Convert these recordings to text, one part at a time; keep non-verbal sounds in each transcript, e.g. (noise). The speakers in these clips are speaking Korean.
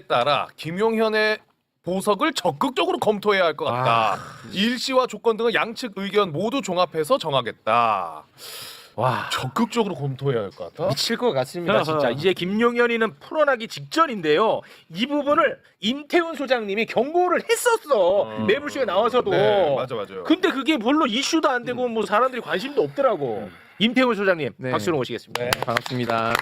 따라 김용현의 보석을 적극적으로 검토해야 할 것 같다. 일시와 조건 등의 양측 의견 모두 종합해서 정하겠다. 와 적극적으로 검토해야 할 것 같다. 미칠 것 같습니다 진짜 이제 김용현이는 풀어나기 직전인데요 이 부분을 임태훈 소장님이 경고를 했었어 음. 매불쇼에 나와서도 네, 맞아 맞아요. 근데 그게 별로 이슈도 안 되고 뭐 사람들이 관심도 없더라고 임태훈 소장님 네. 박수로 모시겠습니다 네. 반갑습니다.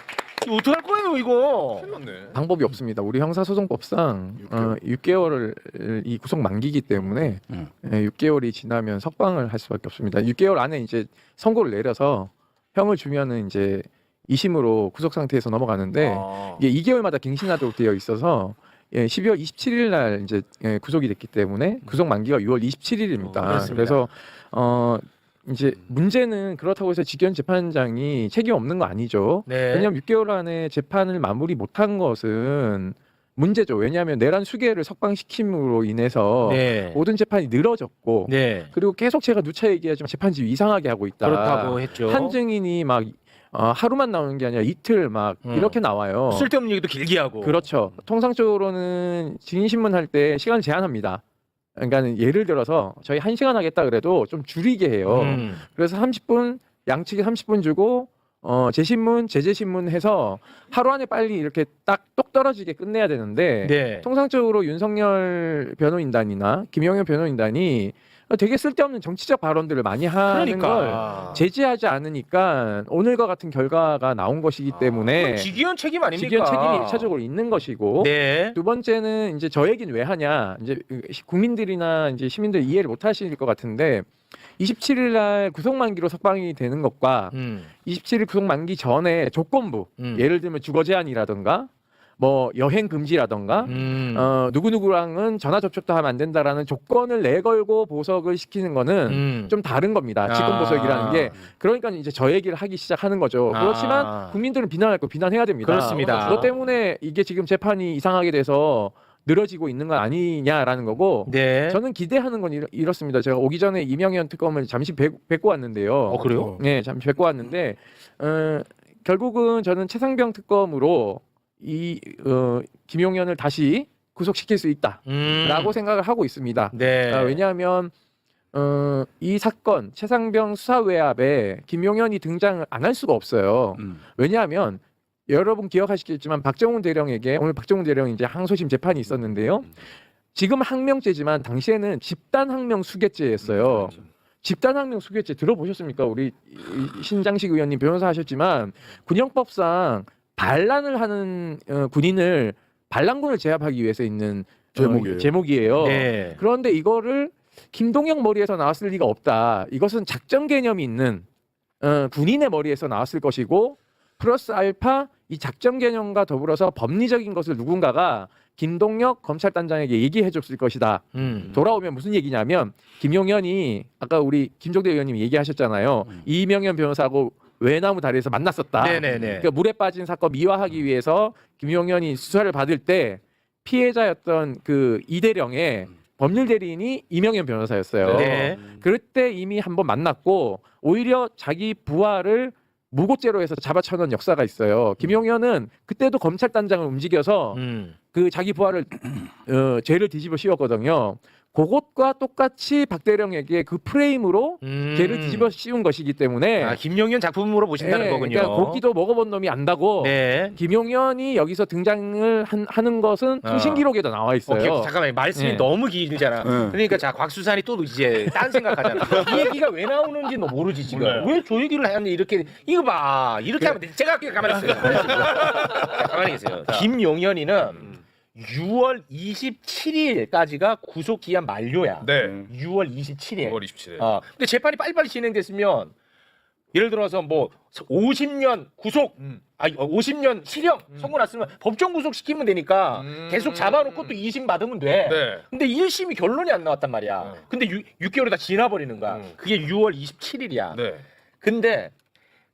이거 어떡할 거예요 이거 큰일 났네. 방법이 없습니다. 우리 형사소송법상 6개월. 어, 6개월을 이 구속 만기기 때문에 음. 예, 6개월이 지나면 석방을 할 수밖에 없습니다. 6개월 안에 이제 선고를 내려서 형을 주면은 이제 2심으로 구속 상태에서 넘어가는데 아. 이게 2개월마다 갱신하도록 되어 있어서 예, 12월 27일 날 이제 예, 구속이 됐기 때문에 구속 만기가 6월 27일입니다. 어, 그렇습니다. 그래서 어 이제 문제는 그렇다고 해서 직견 재판장이 책임 없는 거 아니죠. 네. 왜냐하면 6개월 안에 재판을 마무리 못한 것은 문제죠. 왜냐하면 내란 수계를 석방시킴으로 인해서 네. 모든 재판이 늘어졌고 네. 그리고 계속 제가 누차 얘기하지만 재판지 이상하게 하고 있다. 그렇다고 했죠 한 증인이 막 어, 하루만 나오는 게 아니라 이틀 막 음. 이렇게 나와요. 쓸데없는 얘기도 길게 하고 그렇죠. 통상적으로는 증인 신문 할 때 시간 제한합니다. 그러니까 예를 들어서 저희 한 시간 하겠다 그래도 좀 줄이게 해요. 음. 그래서 30분 양측이 30분 주고 어 재신문 제재신문 해서 하루 안에 빨리 이렇게 딱 똑 떨어지게 끝내야 되는데 네. 통상적으로 윤석열 변호인단이나 김영현 변호인단이 되게 쓸데없는 정치적 발언들을 많이 하는 걸 그러니까 제지하지 않으니까 오늘과 같은 결과가 나온 것이기 때문에 직위원 책임 아닙니까? 직위원 책임이 일차적으로 있는 것이고 네. 두 번째는 이제 저 얘기는 왜 하냐 이제 국민들이나 이제 시민들 이해를 못 하실 것 같은데 27일 날 구속 만기로 석방이 되는 것과 음. 27일 구속 만기 전에 조건부 음. 예를 들면 주거 제한이라든가 뭐 여행 금지라든가 음. 어 누구 누구랑은 전화 접촉도 하면 안 된다라는 조건을 내걸고 보석을 시키는 거는 음. 좀 다른 겁니다. 직권 아. 보석이라는 게 그러니까 이제 저 얘기를 하기 시작하는 거죠. 아. 그렇지만 국민들은 비난할 거 비난해야 됩니다. 그렇습니다. 그것 때문에 이게 지금 재판이 이상하게 돼서 늘어지고 있는 건 아니냐라는 거고 네. 저는 기대하는 건 이렇, 이렇습니다. 제가 오기 전에 이명현 특검을 잠시 뵙, 뵙고 왔는데요. 어 그래요? 네, 잠시 뵙고 왔는데 어, 결국은 저는 최상병 특검으로 이 어, 김용현을 다시 구속시킬 수 있다라고 음. 생각을 하고 있습니다. 네. 아, 왜냐하면 어, 이 사건 최상병 수사 외압에 김용현이 등장을 안 할 수가 없어요. 음. 왜냐하면 여러분 기억하시겠지만 박정훈 대령에게 오늘 박정훈 대령 이제 항소심 재판이 있었는데요. 지금 항명죄지만 당시에는 집단 항명 수괴죄였어요. 집단 항명 수괴죄 들어보셨습니까? 우리 이- 신장식 의원님 변호사 하셨지만 군형법상 반란을 하는 어, 군인을 반란군을 제압하기 위해서 있는 어, 제목이에요. 제목이에요. 네. 그런데 이거를 김동영 머리에서 나왔을 리가 없다. 이것은 작전 개념이 있는 어, 군인의 머리에서 나왔을 것이고 플러스 알파 이 작전 개념과 더불어서 법리적인 것을 누군가가 김동혁 검찰단장에게 얘기해 줬을 것이다. 음. 돌아오면 무슨 얘기냐면 김용현이 아까 우리 김종대 의원님이 얘기하셨잖아요. 음. 이명현 변호사하고 외나무 다리에서 만났었다. 네네네. 그러니까 물에 빠진 사건 미화하기 위해서 김용현이 수사를 받을 때 피해자였던 그 이대령의 법률 대리인이 이명현 변호사였어요. 네. 그럴 때 이미 한번 만났고 오히려 자기 부하를 무고죄로 해서 잡아쳐놓은 역사가 있어요. 김용현은 그때도 검찰단장을 움직여서 음. 그 자기 부하를 어, 죄를 뒤집어 씌웠거든요. 그것과 똑같이 박대령에게 그 프레임으로 음. 죄를 뒤집어 씌운 것이기 때문에 아, 김용현 작품으로 보신다는 예, 거군요. 그러니까 고기도 먹어본 놈이 안다고 네. 김용현이 여기서 등장을 한, 하는 것은 어. 통신 기록에도 나와 있어요. 오케이, 잠깐만 말씀이 네. 너무 길잖아. 네. 그러니까 자 곽수산이 또 이제 딴 생각하잖아. (laughs) 이 얘기가 왜 나오는지 너 모르지 지금. 왜 저 얘기를 하는데 이렇게 이거 봐 이렇게 하면 돼. 제가 할게요. 가만히 있어요. (laughs) 자, 가만히 계세요. 김용현이는 6월 27일까지가 구속 기한 만료야. 네. 6월 27일. 5월 27일. 어, 근데 재판이 빨리빨리 진행됐으면 예를 들어서 뭐 50년 구속, 음. 아니 50년 실형 선고 났으면 법정 구속 시키면 되니까 음. 계속 잡아놓고 또 2심 받으면 돼. 네. 근데 1심이 결론이 안 나왔단 말이야. 어. 근데 6, 개월이 다 지나버리는 거야. 음. 그게 6월 27일이야. 네. 근데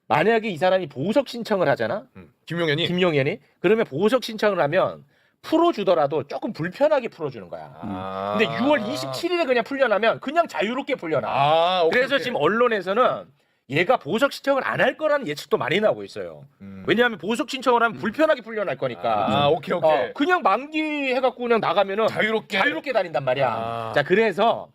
만약에 이 사람이 보석 신청을 하잖아. 음. 김용현이 김용현이 그러면 보석 신청을 하면 풀어주더라도 조금 불편하게 풀어주는 거야. 아. 근데 6월 27일에 그냥 풀려나면 그냥 자유롭게 풀려나. 아, 오케이, 그래서 오케이. 지금 언론에서는 얘가 보석 신청을 안 할 거라는 예측도 많이 나오고 있어요. 음. 왜냐하면 보석 신청을 하면 불편하게 풀려날 거니까. 아 오케이 오케이. 어, 그냥 만기 해갖고 그냥 나가면은 자유롭게. 자유롭게 다닌단 말이야. 아. 자 그래서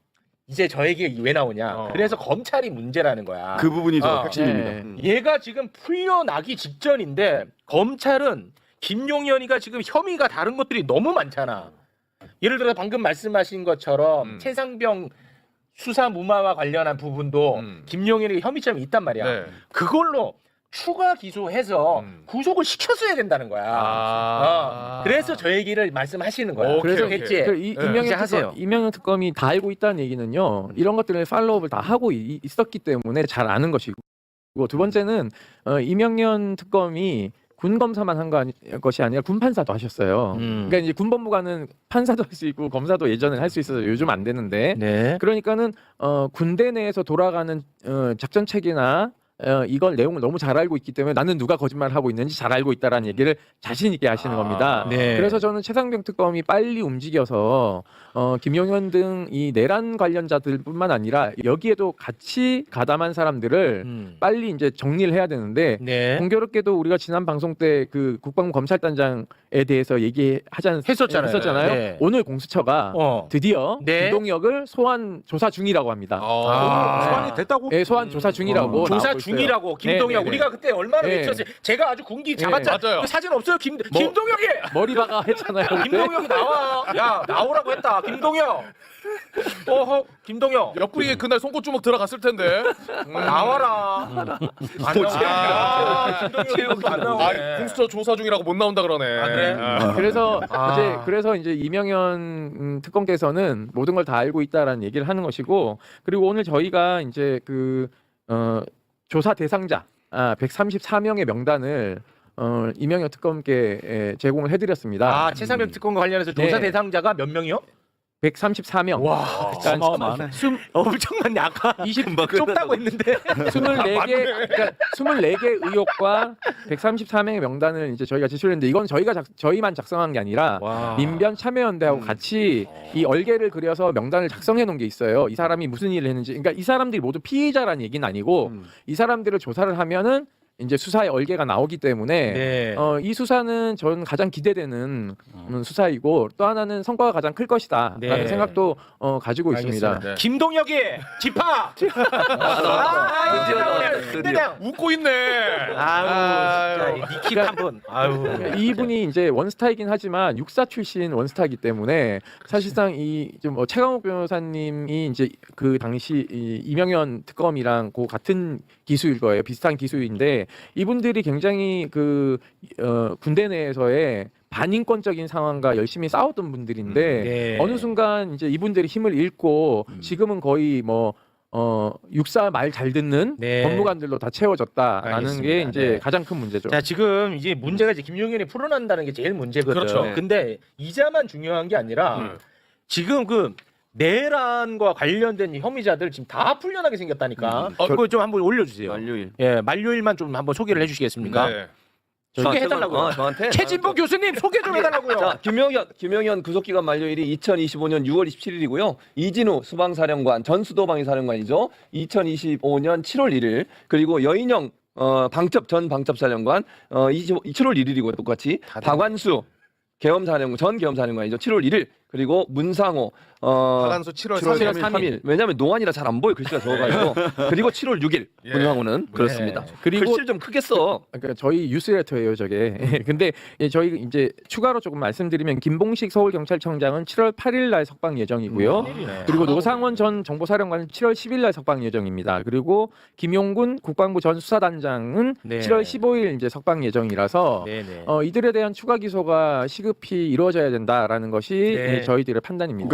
이제 저 얘기 왜 나오냐? 어. 그래서 검찰이 문제라는 거야. 그 부분이 저 어. 핵심입니다. 네. 음. 얘가 지금 풀려나기 직전인데 검찰은 김용현이가 지금 혐의가 다른 것들이 너무 많잖아. 예를 들어 방금 말씀하신 것처럼 음. 최상병 수사 무마와 관련한 부분도 음. 김용현이 혐의점이 있단 말이야. 네. 그걸로 추가 기소해서 음. 구속을 시켰어야 된다는 거야. 아. 어, 그래서 저 얘기를 말씀하시는 거야. 오케이, 그래서 오케이. 했지. 그 이, 네. 이명현 이제 하세요. 특검, 이명현 특검이 다 알고 있다는 얘기는요. 이런 것들을 팔로우업을 다 하고 이- 있었기 때문에 잘 아는 것이고 두 번째는 어, 이명현 특검이 군 검사만 한 거 아니, 것이 아니라 군 판사도 하셨어요. 음. 그러니까 이제 군 법무관은 판사도 할 수 있고 검사도 예전에 할 수 있어서 요즘 안 되는데 네. 그러니까는 어, 군대 내에서 돌아가는 어, 작전 체계나 어, 이걸 내용을 너무 잘 알고 있기 때문에 나는 누가 거짓말을 하고 있는지 잘 알고 있다라는 얘기를 자신 있게 하시는 아, 겁니다. 네. 그래서 저는 최상병 특검이 빨리 움직여서 어, 김용현 등 이 내란 관련자들뿐만 아니라 여기에도 같이 가담한 사람들을 음. 빨리 이제 정리를 해야 되는데 네. 공교롭게도 우리가 지난 방송 때 그 국방부 검찰단장에 대해서 얘기하지 않 했었잖아요. 했었잖아요. 네. 오늘 공수처가 어. 드디어 네. 김동혁을 소환 조사 중이라고 합니다. 아. 아. 소환이 됐다고? 예, 소환 조사 중이라고 어, 조사 나오고 있어요. 중이라고 김동혁 네, 네, 네. 우리가 그때 얼마나 네. 외쳤어요. 제가 아주 군기 잡았잖아요. 맞아요. 그 사진 없어요. 김 뭐- 김동혁이 머리바가 (laughs) 했잖아요. 그때. 김동혁이 나와. 야 나오라고 했다. 김동혁. 어허 김동혁 옆구리에 그날 손꼽주먹 들어갔을 텐데. 음. 나와라. 안 나오네. 아. 김동혁이 또안 아, 나오네. 공수처 조사 중이라고 못 나온다 그러네. 아, 그래? 아. 그래서 아. 이제 그래서 이제 이명현 음, 특검께서는 모든 걸 다 알고 있다라는 얘기를 하는 것이고 그리고 오늘 저희가 이제 그 어, 조사 대상자 아, 134명의 명단을 어, 이명현 특검께 에, 제공을 해드렸습니다. 아 최상병 특검과 관련해서 조사 네. 대상자가 몇 명이요? 134명. 와 그러니까 어마어마하네. 숨 엄청 많네. 아까 20 좁다고 했는데. 24개 그러니까 24개 의혹과 134명의 명단을 이제 저희가 제출했는데 이건 저희가 작, 저희만 작성한 게 아니라 와. 민변 참여연대하고 음. 같이 이 얼개를 그려서 명단을 작성해 놓은 게 있어요. 이 사람이 무슨 일을 했는지. 그러니까 이 사람들이 모두 피의자라는 얘기는 아니고 음. 이 사람들을 조사를 하면은 이제 수사의 얼개가 나오기 때문에 네. 어, 이 수사는 저는 가장 기대되는 음, 수사이고 또 하나는 성과가 가장 클 것이다라는 네. 생각도 어, 가지고 있습니다. 알겠습니다. 김동혁이 집합. (laughs) 아, 드디어 나왔다, 대장. 웃고 있네. 아유, 진짜 니킵 한 분. 아유. 그러니까 이분이 이제 원스타이긴 하지만 육사 출신 원스타이기 때문에 사실상 이좀 뭐 최강욱 변호사님이 이제 그 당시 이 이명현 특검이랑 그 같은 기수일 거예요. 비슷한 기수인데 이분들이 굉장히 그 어, 군대 내에서의 반인권적인 상황과 열심히 싸웠던 분들인데 네. 어느 순간 이제 이분들이 힘을 잃고 지금은 거의 뭐 어, 육사 말 잘 듣는 네. 법무관들로 다 채워졌다라는 알겠습니다. 게 이제 네. 가장 큰 문제죠. 자 지금 이제 문제가 이제 김용현이 풀어난다는 게 제일 문제거든. 그렇죠. 네. 근데 이자만 중요한 게 아니라 음. 지금 그 내란과 관련된 혐의자들 지금 다 풀려나게 생겼다니까. 어, 그거 좀 한번 올려주세요. 만료일. 예, 만료일만 좀 한번 소개를 해주시겠습니까? 네. 소개해달라고요. 어, 저한테. 최진봉 교수님 소개 좀 해달라고요. 자, 김영현 김영현 구속기간 만료일이 2025년 6월 27일이고요. 이진우 수방사령관 전수도 방위사령관이죠. 2025년 7월 1일 그리고 여인영 어, 방첩 전 방첩사령관 어, 20, 7월 1일이고요. 똑같이 박완수 계엄사령관 전 계엄사령관이죠. 7월 1일 그리고 문상호 어, 하간수 7월 7월 3일. 3일. 3일. 왜냐하면 노안이라 잘 안 보여 글씨가 적어가지고 (laughs) 그리고 7월 6일 예. 문상호는 그렇습니다. 그리고 글씨를 좀 크게 써. 그러니까 저희 뉴스레터예요, 저게. (laughs) 근데 예, 저희 이제 추가로 조금 말씀드리면 김봉식 서울경찰청장은 7월 8일 날 석방 예정이고요. 그리고 노상원 전 정보사령관은 7월 10일 날 석방 예정입니다. 그리고 김용군 국방부 전 수사단장은 네. 7월 15일 이제 석방 예정이라서 네네. 어, 이들에 대한 추가 기소가 시급히 이루어져야 된다라는 것이 네. 예, 저희들의 판단입니다.